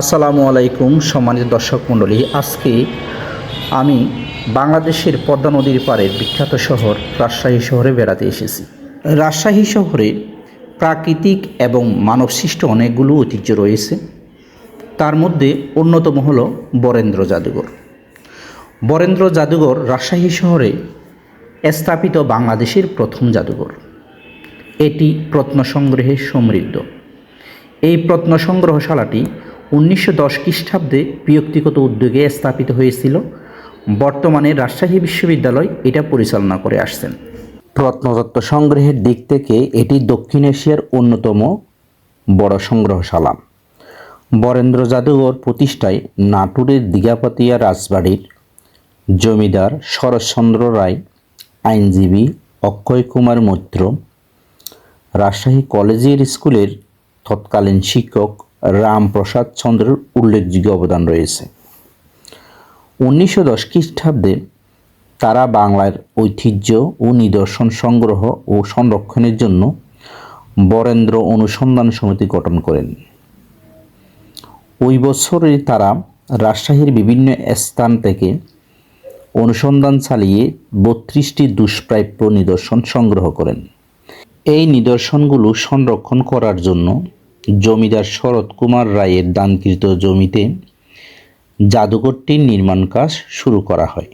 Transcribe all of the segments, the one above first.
আসসালামু আলাইকুম সম্মানিত দর্শক মণ্ডলী। আজকে আমি বাংলাদেশের পদ্মা নদীর পাড়ের বিখ্যাত শহর রাজশাহী শহরে বেড়াতে এসেছি। রাজশাহী শহরে প্রাকৃতিক এবং মানবসৃষ্ট অনেকগুলো ঐতিহ্য রয়েছে। তার মধ্যে অন্যতম হল বরেন্দ্র জাদুঘর। বরেন্দ্র জাদুঘর রাজশাহী শহরে স্থাপিত বাংলাদেশের প্রথম জাদুঘর। এটি প্রত্ন সংগ্রহে সমৃদ্ধ। এই প্রত্ন সংগ্রহশালাটি উনিশশো দশ খ্রিস্টাব্দে ব্যক্তিগত উদ্যোগে স্থাপিত হয়েছিল। বর্তমানে রাজশাহী বিশ্ববিদ্যালয় এটা পরিচালনা করে আসছেন। প্রত্নতত্ত্ব সংগ্রহের দিক থেকে এটি দক্ষিণ এশিয়ার অন্যতম বড় সংগ্রহশালা। বরেন্দ্র জাদুঘর প্রতিষ্ঠায় নাটোরের দিঘাপাতিয়া রাজবাড়ির জমিদার শরৎচন্দ্র রায়, আইনজীবী অক্ষয় কুমার মৈত্র, রাজশাহী কলেজিয়ের স্কুলের তৎকালীন শিক্ষক রামপ্রসাদ চন্দ্রের উল্লেখযোগ্য অবদান রয়েছে। উনিশশো দশ খ্রিস্টাব্দে তারা বাংলার ঐতিহ্য ও নিদর্শন সংগ্রহ ও সংরক্ষণের জন্য বরেন্দ্র অনুসন্ধান সমিতি গঠন করেন। ওই বছরে তারা রাজশাহীর বিভিন্ন স্থান থেকে অনুসন্ধান চালিয়ে বত্রিশটি দুষ্প্রাপ্য নিদর্শন সংগ্রহ করেন। এই নিদর্শনগুলো সংরক্ষণ করার জন্য জমিদার শরৎ কুমার রায়ের দানকৃত জমিতে জাদুঘরটির নির্মাণ কাজ শুরু করা হয়।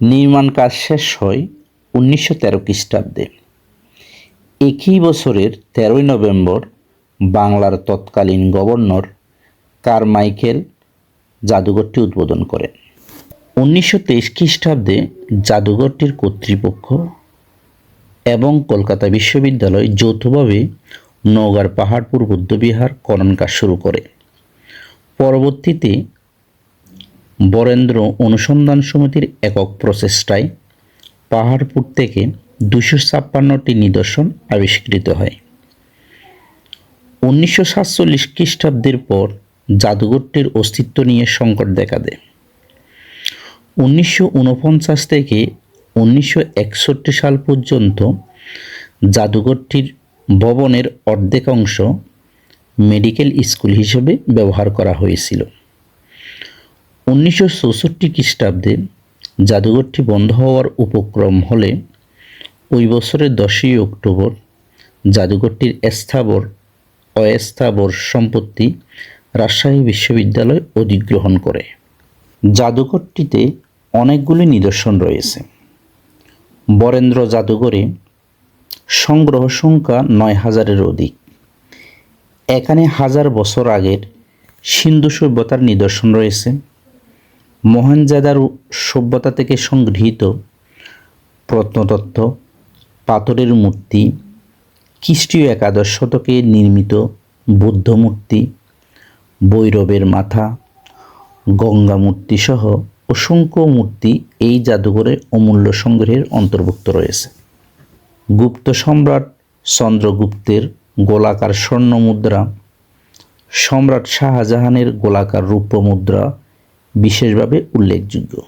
নির্মাণ কাজ শেষ হয় উনিশশো তেরো খ্রিস্টাব্দে। একই বছরের তেরোই নভেম্বর বাংলার তৎকালীন গভর্নর কারমাইকেল জাদুঘরটি উদ্বোধন করেন। উনিশশো তেইশ খ্রিস্টাব্দে জাদুঘরটির কর্তৃপক্ষ এবং কলকাতা বিশ্ববিদ্যালয় যৌথভাবে নওগাঁর পাহাড়পুর বুদ্ধবিহার খনন কাজ শুরু করে। পরবর্তীতে বরেন্দ্র অনুসন্ধান সমিতির একক প্রচেষ্টায় পাহাড়পুর থেকে দুশো ছাপ্পান্নটি নিদর্শন আবিষ্কৃত হয়। উনিশশো সাতচল্লিশ খ্রিস্টাব্দের পর জাদুঘরটির অস্তিত্ব নিয়ে সংকট দেখা দেয়। উনিশশো উনপঞ্চাশ থেকে উনিশশো একষট্টি সাল পর্যন্ত জাদুঘরটির ভবনের অর্ধেক অংশ মেডিকেল স্কুল হিসেবে ব্যবহার করা হয়েছিল। উনিশশো চৌষট্টি খ্রিস্টাব্দে জাদুঘরটি বন্ধ হওয়ার উপক্রম হলে ওই বছরের দশই অক্টোবর জাদুঘরটির স্থাবর, অস্থাবর সম্পত্তি রাজশাহী বিশ্ববিদ্যালয় অধিগ্রহণ করে। জাদুঘরটিতে অনেকগুলি নিদর্শন রয়েছে। বরেন্দ্র জাদুঘরে সংগ্রহ সংখ্যা নয় হাজারের অধিক। এখানে হাজার বছর আগের সিন্ধু সভ্যতার নিদর্শন রয়েছে। মহেনজাদারু সভ্যতা থেকে সংগৃহীত প্রত্নতত্ত্ব, পাথরের মূর্তি, খ্রিস্টীয় একাদশ শতকে নির্মিত বুদ্ধ মূর্তি বৈরবের মাথা, গঙ্গা মূর্তি সহ অসংখ্য মূর্তি এই জাদুঘরে অমূল্য সংগ্রহের অন্তর্ভুক্ত রয়েছে। গুপ্ত সম্রাট চন্দ্রগুপ্তের গোলাকার স্বর্ণ মুদ্রা, সম্রাট শাহজাহানের গোলাকার রূপ্য মুদ্রা বিশেষভাবে উল্লেখযোগ্য।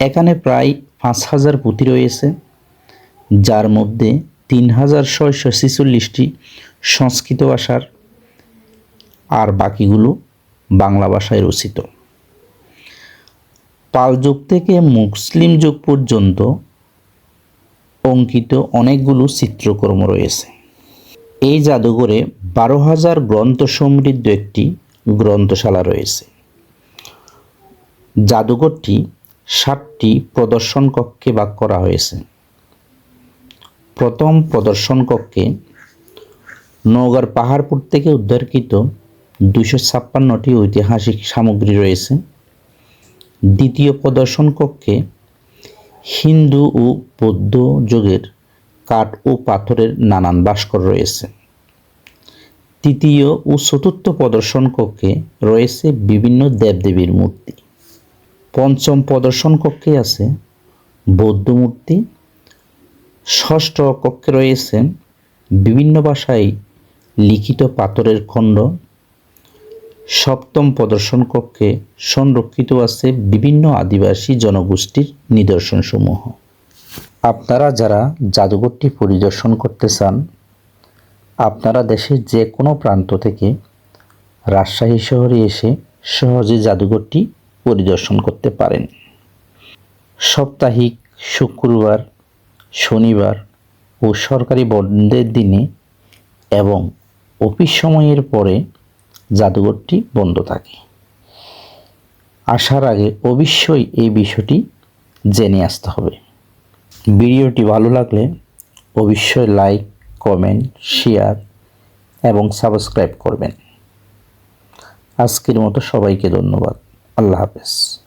এখানে প্রায় পাঁচ হাজার পুঁথি রয়েছে, যার মধ্যে তিন হাজার ছয়শো ছেচল্লিশটি সংস্কৃত ভাষার, আর বাকিগুলো বাংলা ভাষায় রচিত। পাল যুগ থেকে মুসলিম যুগ পর্যন্ত অঙ্কিত অনেকগুলো চিত্রকর্ম রয়েছে। এই জাদুঘরে বারো হাজার গ্রন্থ সমৃদ্ধ একটি গ্রন্থশালা রয়েছে। জাদুঘরটি সাতটি প্রদর্শন কক্ষে ভাগ করা হয়েছে। প্রথম প্রদর্শন কক্ষে নওগাঁর পাহাড়পুর থেকে উদ্ধারকৃত দুশো ছাপ্পান্নটি ঐতিহাসিক সামগ্রী রয়েছে। দ্বিতীয় প্রদর্শন কক্ষে হিন্দু ও বৌদ্ধ যুগের কাঠ ও পাথরের নানান ভাস্কর রয়েছে। তৃতীয় ও চতুর্থ প্রদর্শন কক্ষে রয়েছে বিভিন্ন দেবদেবীর মূর্তি। পঞ্চম প্রদর্শন কক্ষে আছে বৌদ্ধ মূর্তি। ষষ্ঠ কক্ষে রয়েছে বিভিন্ন ভাষায় লিখিত পাথরের খণ্ড। সপ্তম প্রদর্শন কক্ষে সংরক্ষিত আছে বিভিন্ন আদিবাসী জনগোষ্ঠীর নিদর্শনসমূহ। আপনারা যারা জাদুঘরটি পরিদর্শন করতে চান, আপনারা দেশের যে কোনো প্রান্ত থেকে রাজশাহী শহরে এসে সহজে জাদুঘরটি পরিদর্শন করতে পারেন। সাপ্তাহিক, শুক্রবার, শনিবার ও সরকারি বন্ধের দিনে এবং অফিস সময়ের পরে জাদুঘরটি বন্ধ থাকে। আসার আগে অবশ্যই এই বিষয়টি জেনে আসতে হবে। ভিডিওটি ভালো লাগলে অবশ্যই লাইক, কমেন্ট, শেয়ার এবং সাবস্ক্রাইব করবেন। আজকের মতো সবাইকে ধন্যবাদ। আল্লাহ হাফেজ।